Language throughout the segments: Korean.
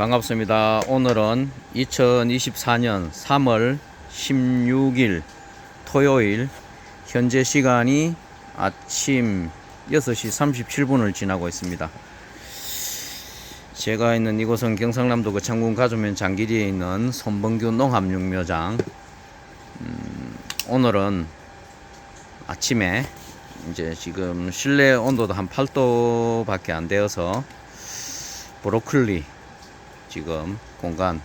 반갑습니다. 오늘은 2024년 3월 16일 토요일 현재 시간이 아침 6시 37분을 지나고 있습니다. 제가 있는 이곳은 경상남도 그 창군 가주면 장기리에 있는 손범규 농합육묘장. 음, 오늘은 아침에 이제 지금 실내 온도도 한 8도 밖에 안 되어서 브로콜리 지금 공간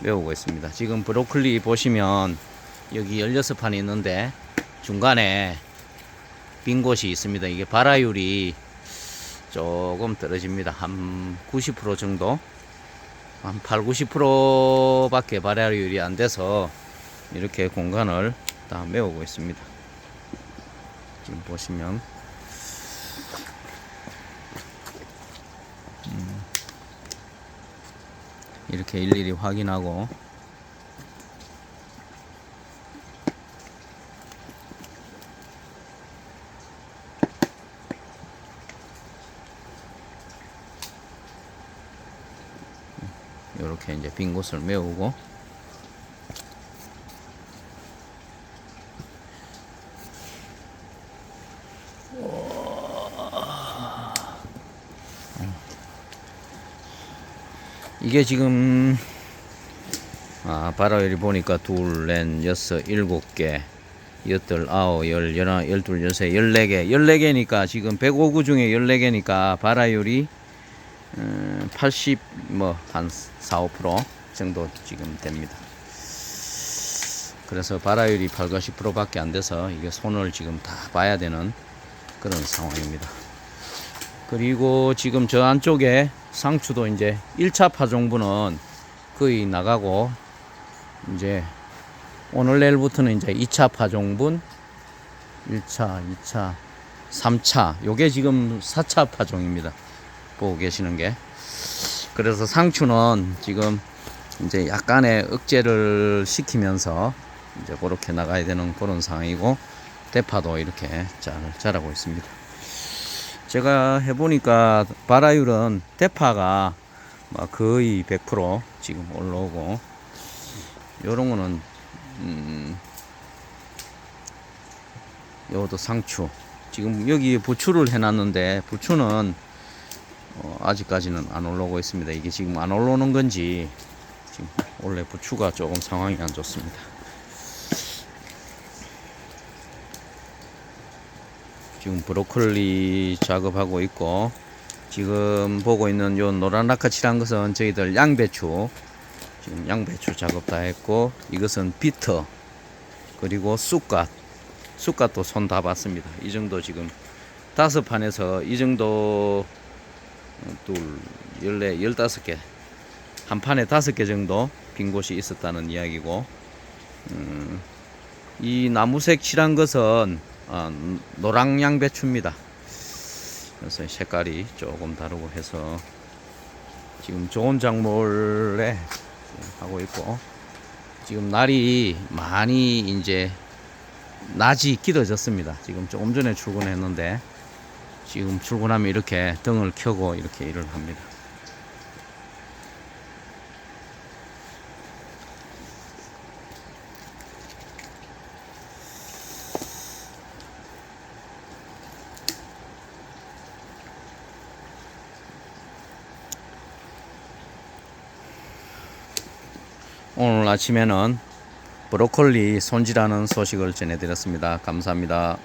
메우고 있습니다. 지금 브로콜리 보시면 여기 16판이 있는데 중간에 빈 곳이 있습니다. 이게 발화율이 조금 떨어집니다. 한 90% 정도? 한 8, 90% 밖에 발화율이 안 돼서 이렇게 공간을 다 메우고 있습니다. 지금 보시면 이렇게 일일이 확인하고. 이렇게 이제 빈 곳을 메우고 이게 지금 아 바라열이 보니까 둘, 넷, 여섯, 일곱 개, 여덟, 아홉, 열, 열하, 열둘, 열세, 열네 개, 열네 개니까 지금 105구 중에 열네 개니까 발화율이 음, 80 뭐 한 4, 5% 정도 지금 됩니다. 그래서 발화율이 8, 90%밖에 안 돼서 이게 손을 지금 다 봐야 되는 그런 상황입니다. 그리고 지금 저 안쪽에 상추도 이제 1차 파종분은 거의 나가고 이제 오늘 내일부터는 이제 2차 파종분 1차, 2차, 3차 요게 지금 4차 파종입니다. 보고 계시는 게 그래서 상추는 지금 이제 약간의 억제를 시키면서 이제 그렇게 나가야 되는 그런 상황이고 대파도 이렇게 잘 자라고 있습니다. 제가 해보니까 발화율은 대파가 막 거의 100% 지금 올라오고 요런 거는 음 요것도 상추. 지금 여기 부추를 해놨는데 부추는 어 아직까지는 안 올라오고 있습니다. 이게 지금 안 올라오는 건지 지금 원래 부추가 조금 상황이 안 좋습니다 지금 브로콜리 작업하고 있고 지금 보고 있는 요 노란라카 칠한 것은 저희들 양배추 지금 양배추 작업 다 했고 이것은 비터 그리고 쑥갓 쑥갓도 손 다 봤습니다. 이 정도 지금 다섯 판에서 이 정도 어, 둘 열네 열다섯 개 한 판에 다섯 개 정도 빈 곳이 있었다는 이야기고 음, 이 나무색 칠한 것은 아, 노랑 양 배추입니다. 그래서 색깔이 조금 다르고 해서 지금 좋은 작물에 하고 있고 지금 날이 많이 이제 낮이 길어졌습니다. 지금 조금 전에 출근했는데 지금 출근하면 이렇게 등을 켜고 이렇게 일을 합니다. 오늘 아침에는 브로콜리 손질하는 소식을 전해드렸습니다. 감사합니다.